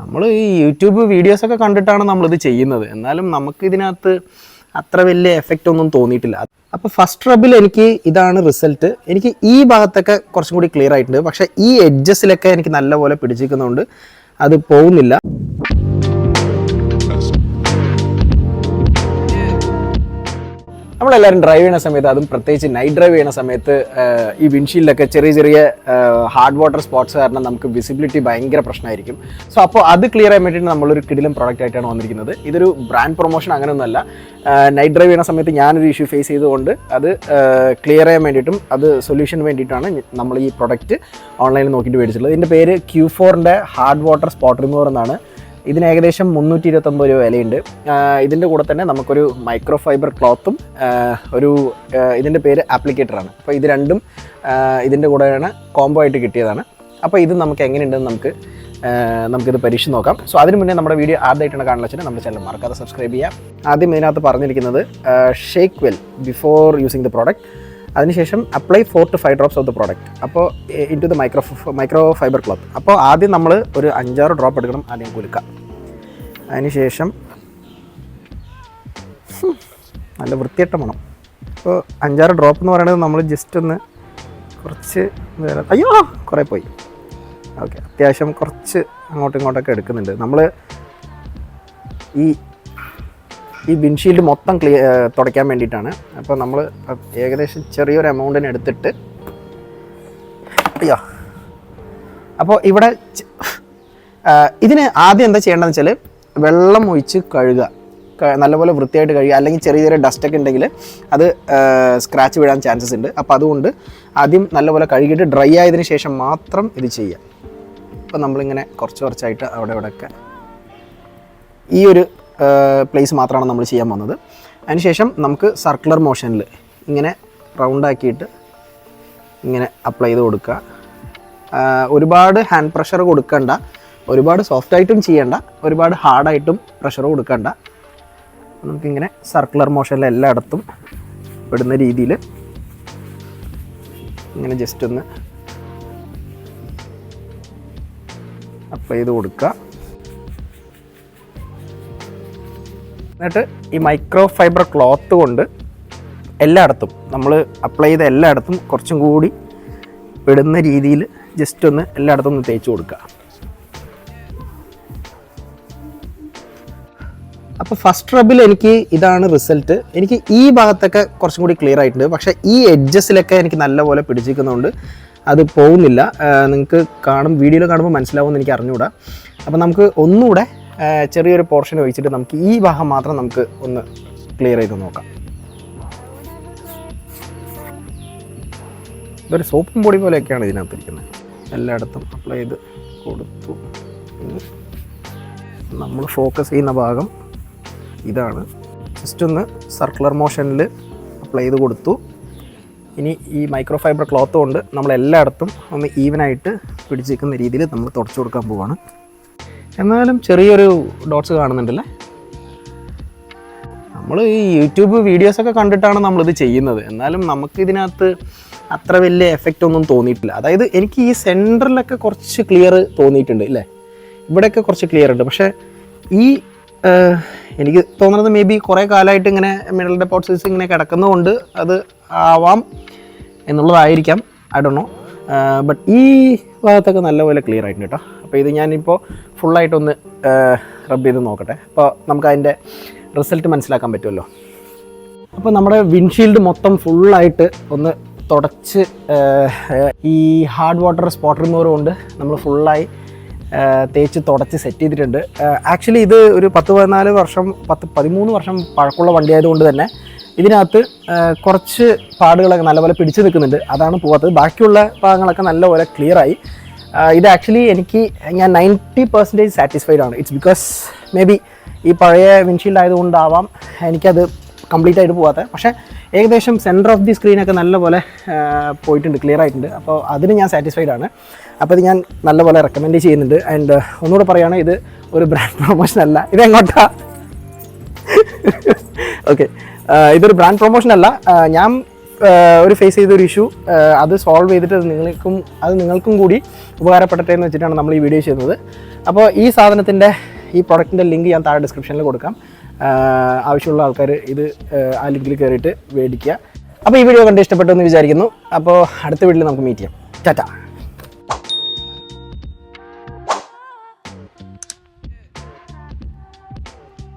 നമ്മൾ ഈ യൂട്യൂബ് വീഡിയോസൊക്കെ കണ്ടിട്ടാണ് നമ്മളിത് ചെയ്യുന്നത്. എന്നാലും നമുക്ക് ഇതിനകത്ത് അത്ര വലിയ എഫക്റ്റ് ഒന്നും തോന്നിയിട്ടില്ല. അപ്പോൾ ഫസ്റ്റ് റബിൽ എനിക്ക് ഇതാണ് റിസൾട്ട് എനിക്ക് ഈ ഭാഗത്തൊക്കെ കുറച്ചും കൂടി ക്ലിയർ ആയിട്ടുണ്ട്. പക്ഷേ ഈ എഡ്ജസിലൊക്കെ എനിക്ക് നല്ലപോലെ പിടിച്ചിരിക്കുന്നതുകൊണ്ട് അത് പോകുന്നില്ല നമ്മളെല്ലാവരും ഡ്രൈവ് ചെയ്യുന്ന സമയത്ത് അതും പ്രത്യേകിച്ച് നൈറ്റ് ഡ്രൈവ് ചെയ്യുന്ന സമയത്ത് ഈ വിൻഷീൽഡൊക്കെ ചെറിയ ചെറിയ ഹാർഡ് വാട്ടർ സ്പോട്ട്സ് കാരണം നമുക്ക് വിസിബിലിറ്റി ഭയങ്കര പ്രശ്നമായിരിക്കും. സോ അപ്പോൾ അത് ക്ലിയർ ചെയ്യാൻ വേണ്ടിയിട്ട് നമ്മളൊരു കിടിലും പ്രോഡക്റ്റ് ആയിട്ടാണ് വന്നിരിക്കുന്നത്. ഇതൊരു ബ്രാൻഡ് പ്രൊമോഷൻ അങ്ങനെയൊന്നുമല്ല. നൈറ്റ് ഡ്രൈവ് ചെയ്യുന്ന സമയത്ത് ഞാനൊരു ഇഷ്യൂ ഫേസ് ചെയ്തുകൊണ്ട് അത് ക്ലിയർ ചെയ്യാൻ വേണ്ടിയിട്ടും അത് സൊല്യൂഷൻ വേണ്ടിയിട്ടാണ് നമ്മൾ ഈ പ്രൊഡക്റ്റ് ഓൺലൈനിൽ നോക്കിയിട്ട് മേടിച്ചിട്ടുള്ളത്. ഇതിന്റെ പേര് ക്യൂ ഫോറിന്റെ ഹാർഡ് വാട്ടർ സ്പോട്ട് റിമൂവർ എന്നാണ്. ഇതിന് ഏകദേശം മുന്നൂറ്റി ഇരുപത്തൊമ്പത് രൂപ വിലയുണ്ട്. ഇതിന്റെ കൂടെ തന്നെ നമുക്കൊരു മൈക്രോ ഫൈബർ ക്ലോത്തും ഒരു ഇതിന്റെ പേര് ആപ്ലിക്കേറ്ററാണ്. അപ്പോൾ ഇത് രണ്ടും ഇതിന്റെ കൂടെയാണ് കോംബോ ആയിട്ട് കിട്ടിയതാണ്. അപ്പോൾ ഇത് നമുക്ക് എങ്ങനെയുണ്ടെന്ന് നമുക്ക് നമുക്കിത് പരീക്ഷ നോക്കാം. സോ അതിന് മുന്നേ നമ്മുടെ വീഡിയോ ആദ്യമായിട്ടാണ് കാണാൻ വെച്ചാൽ നമ്മുടെ ചാനൽ മറക്കാതെ സബ്സ്ക്രൈബ് ചെയ്യാം ആദ്യം ഇതിനകത്ത് പറഞ്ഞിരിക്കുന്നത് shake well before using the product. അതിനുശേഷം apply four to five drops of the product അപ്പോൾ into the micro micro fibre cloth അപ്പോൾ ആദ്യം നമ്മൾ ഒരു അഞ്ചാറ് ഡ്രോപ്പ് എടുക്കണം ആദ്യം കുലുക്കാം അതിനുശേഷം നല്ല വൃത്തിയിട്ട മണം. അപ്പോൾ അഞ്ചാറ് ഡ്രോപ്പ് എന്ന് പറയുന്നത് നമ്മൾ ജസ്റ്റ് ഒന്ന് കുറച്ച് അയ്യോ കുറേ പോയി. ഓക്കെ അത്യാവശ്യം കുറച്ച് അങ്ങോട്ടും ഇങ്ങോട്ടൊക്കെ എടുക്കുന്നുണ്ട്. നമ്മൾ ഈ ഈ വിൻഷീൽഡ് മൊത്തം ക്ലിയർ തുടയ്ക്കാൻ വേണ്ടിയിട്ടാണ്. അപ്പോൾ നമ്മൾ ഏകദേശം ചെറിയൊരു എമൗണ്ടിന് എടുത്തിട്ട് അയ്യോ. അപ്പോൾ ഇവിടെ ഇതിന് ആദ്യം എന്താ ചെയ്യേണ്ടതെന്ന് വെച്ചാൽ വെള്ളം ഒഴിച്ച് കഴുകുക നല്ലപോലെ വൃത്തിയായിട്ട് കഴുകുക അല്ലെങ്കിൽ ചെറിയ ചെറിയ ഡസ്റ്റൊക്കെ ഉണ്ടെങ്കിൽ അത് സ്ക്രാച്ച് വീഴാൻ ചാൻസസ് ഉണ്ട്. അപ്പോൾ അതുകൊണ്ട് ആദ്യം നല്ലപോലെ കഴുകിയിട്ട് ഡ്രൈ ആയതിനു ശേഷം മാത്രം ഇത് ചെയ്യുക. അപ്പോൾ നമ്മളിങ്ങനെ കുറച്ച് കുറച്ചായിട്ട് അവിടെ ഇവിടെയൊക്കെ ഈ ഒരു പ്ലേസ് മാത്രമാണ് നമ്മൾ ചെയ്യാൻ വന്നത്. അതിനുശേഷം നമുക്ക് സർക്കുലർ മോഷനിൽ ഇങ്ങനെ റൗണ്ട് ആക്കിയിട്ട് ഇങ്ങനെ അപ്ലൈ ചെയ്ത് കൊടുക്കുക. ഒരുപാട് ഹാൻഡ് പ്രഷർ കൊടുക്കണ്ട. ഒരുപാട് സോഫ്റ്റ് ആയിട്ടും ചെയ്യണ്ട. ഒരുപാട് ഹാർഡായിട്ടും പ്രഷർ കൊടുക്കണ്ട. നമുക്കിങ്ങനെ സർക്കുലർ മോഷനിൽ എല്ലായിടത്തും പെടുന്ന രീതിയിൽ ഇങ്ങനെ ജസ്റ്റ് ഒന്ന് അപ്ലൈ ചെയ്ത് കൊടുക്കുക. എന്നിട്ട് ഈ മൈക്രോ ഫൈബർ ക്ലോത്ത് കൊണ്ട് എല്ലായിടത്തും നമ്മൾ അപ്ലൈ ചെയ്ത എല്ലായിടത്തും കുറച്ചും കൂടി പെടുന്ന രീതിയിൽ ജസ്റ്റ് ഒന്ന് എല്ലായിടത്തും ഒന്ന് തേച്ച് കൊടുക്കുക. അപ്പോൾ ഫസ്റ്റ് റബിൽ എനിക്ക് ഇതാണ് റിസൾട്ട് എനിക്ക് ഈ ഭാഗത്തൊക്കെ കുറച്ചും കൂടി ക്ലിയർ ആയിട്ടുണ്ട്. പക്ഷേ ഈ എഡ്ജസിലൊക്കെ എനിക്ക് നല്ലപോലെ പിടിച്ചിരിക്കുന്നതുകൊണ്ട് അത് പോകുന്നില്ല. നിങ്ങൾക്ക് കാണും വീഡിയോയിൽ കാണുമ്പോൾ മനസ്സിലാവുമെന്ന് എനിക്ക് അറിഞ്ഞുകൂടാ. അപ്പോൾ നമുക്ക് ഒന്നുകൂടെ ചെറിയൊരു പോർഷൻ ഒഴിച്ചിട്ട് നമുക്ക് ഈ ഭാഗം മാത്രം നമുക്ക് ഒന്ന് ക്ലിയർ ചെയ്ത് നോക്കാം. ഇതൊരു സോപ്പും പൊടി പോലെയൊക്കെയാണ് ഇതിനകത്ത് ഇരിക്കുന്നത് എല്ലായിടത്തും അപ്ലൈ ചെയ്ത് കൊടുത്തു. നമ്മൾ ഫോക്കസ് ചെയ്യുന്ന ഭാഗം ഇതാണ്. ജസ്റ്റ് ഒന്ന് സർക്കുലർ മോഷനിൽ അപ്ലൈ ചെയ്ത് കൊടുത്തു. ഇനി ഈ മൈക്രോ ഫൈബർ ക്ലോത്ത് കൊണ്ട് നമ്മൾ എല്ലായിടത്തും ഒന്ന് ഈവനായിട്ട് പിടിച്ചിരിക്കുന്ന രീതിയിൽ നമ്മൾ തുടച്ചു കൊടുക്കാൻ പോവാണ്. എന്നാലും ചെറിയൊരു ഡോട്ട്സ് കാണുന്നുണ്ടല്ലേ? നമ്മൾ ഈ യൂട്യൂബ് വീഡിയോസൊക്കെ കണ്ടിട്ടാണ് നമ്മളിത് ചെയ്യുന്നത്. എന്നാലും നമുക്ക് ഇതിനകത്ത് അത്ര വലിയ എഫക്റ്റ് ഒന്നും തോന്നിയിട്ടില്ല. അതായത് എനിക്ക് ഈ സെന്ററിലൊക്കെ കുറച്ച് ക്ലിയർ തോന്നിയിട്ടുണ്ട് ഇല്ലേ? ഇവിടെയൊക്കെ കുറച്ച് ക്ലിയർ ഉണ്ട്. പക്ഷേ ഈ എനിക്ക് തോന്നുന്നത് മേ ബി കുറേ കാലമായിട്ട് ഇങ്ങനെ മിനറൽ ഡെപ്പോസിറ്റ്സ് ഇങ്ങനെ കിടക്കുന്നതുകൊണ്ട് അത് ആവാം എന്നുള്ളതായിരിക്കാം. ഐ ഡോ നോ ബട്ട് ഈ ഭാഗത്തൊക്കെ നല്ലപോലെ ക്ലിയർ ആയിട്ടുണ്ട് കേട്ടോ. അപ്പോൾ ഇത് ഞാനിപ്പോൾ ഫുള്ളായിട്ടൊന്ന് റബ്ബ് ചെയ്ത് നോക്കട്ടെ. അപ്പോൾ നമുക്ക് അതിന്റെ റിസൾട്ട് മനസ്സിലാക്കാൻ പറ്റുമല്ലോ. അപ്പോൾ നമ്മുടെ വിൻഷീൽഡ് മൊത്തം ഫുള്ളായിട്ട് ഒന്ന് തുടച്ച് ഈ ഹാർഡ് വാട്ടർ സ്പോട്ട് റിമൂവർ കൊണ്ട് നമ്മൾ ഫുള്ളായി തേച്ച് തുടച്ച് സെറ്റ് ചെയ്തിട്ടുണ്ട്. ആക്ച്വലി ഇത് ഒരു പത്ത് പതിനാല് വർഷം പത്ത് പതിമൂന്ന് വർഷം പഴക്കമുള്ള വണ്ടി ആയതുകൊണ്ട് തന്നെ ഇതിനകത്ത് കുറച്ച് പാടുകളൊക്കെ നല്ലപോലെ പിടിച്ചു നിൽക്കുന്നുണ്ട്. അതാണ് പോകാത്തത് ബാക്കിയുള്ള ഭാഗങ്ങളൊക്കെ നല്ലപോലെ ക്ലിയറായി ഇത് ആക്ച്വലി എനിക്ക് ഞാൻ നയന്റി പെർസെന്റേജ് സാറ്റിസ്ഫൈഡ് ആണ്. ഇറ്റ്സ് ബിക്കോസ് മേ ബി ഈ പഴയ വിൻഷീൽഡ് ആയതുകൊണ്ടാവാം എനിക്കത് കംപ്ലീറ്റ് ആയിട്ട് പോകാത്ത പക്ഷേ ഏകദേശം സെന്റർ ഓഫ് ദി സ്ക്രീനൊക്കെ നല്ലപോലെ പോയിട്ടുണ്ട് ക്ലിയർ ആയിട്ടുണ്ട്. അപ്പോൾ അതിന് ഞാൻ സാറ്റിസ്ഫൈഡ് ആണ്. അപ്പോൾ ഇത് ഞാൻ നല്ലപോലെ റെക്കമെൻഡ് ചെയ്യുന്നുണ്ട്. ആൻഡ് ഒന്നുകൂടെ പറയുകയാണ് ഇത് ഒരു ബ്രാൻഡ് പ്രൊമോഷൻ അല്ല. ഇത് എങ്ങോട്ടാ? ഓക്കെ ഇതൊരു ബ്രാൻഡ് പ്രൊമോഷൻ അല്ല. ഞാൻ ഒരു ഫേസ് ചെയ്ത ഒരു ഇഷ്യൂ അത് സോൾവ് ചെയ്തിട്ട് നിങ്ങൾക്കും അത് നിങ്ങൾക്കും കൂടി ഉപകാരപ്പെടട്ടെ എന്ന് വെച്ചിട്ടാണ് നമ്മൾ ഈ വീഡിയോ ചെയ്യുന്നത്. അപ്പോൾ ഈ സാധനത്തിന്റെ ഈ പ്രൊഡക്റ്റിന്റെ ലിങ്ക് ഞാൻ താഴെ ഡിസ്ക്രിപ്ഷനിൽ കൊടുക്കാം. ആവശ്യമുള്ള ആൾക്കാർ ഇത് ആ, ആ ലിങ്കിൽ കയറിയിട്ട് മേടിക്കുക. അപ്പോൾ ഈ വീഡിയോ കണ്ട് ഇഷ്ടപ്പെട്ടു എന്ന് വിചാരിക്കുന്നു. അപ്പോൾ അടുത്ത വീഡിയോയിൽ നമുക്ക് മീറ്റ് ചെയ്യാം. ടാറ്റ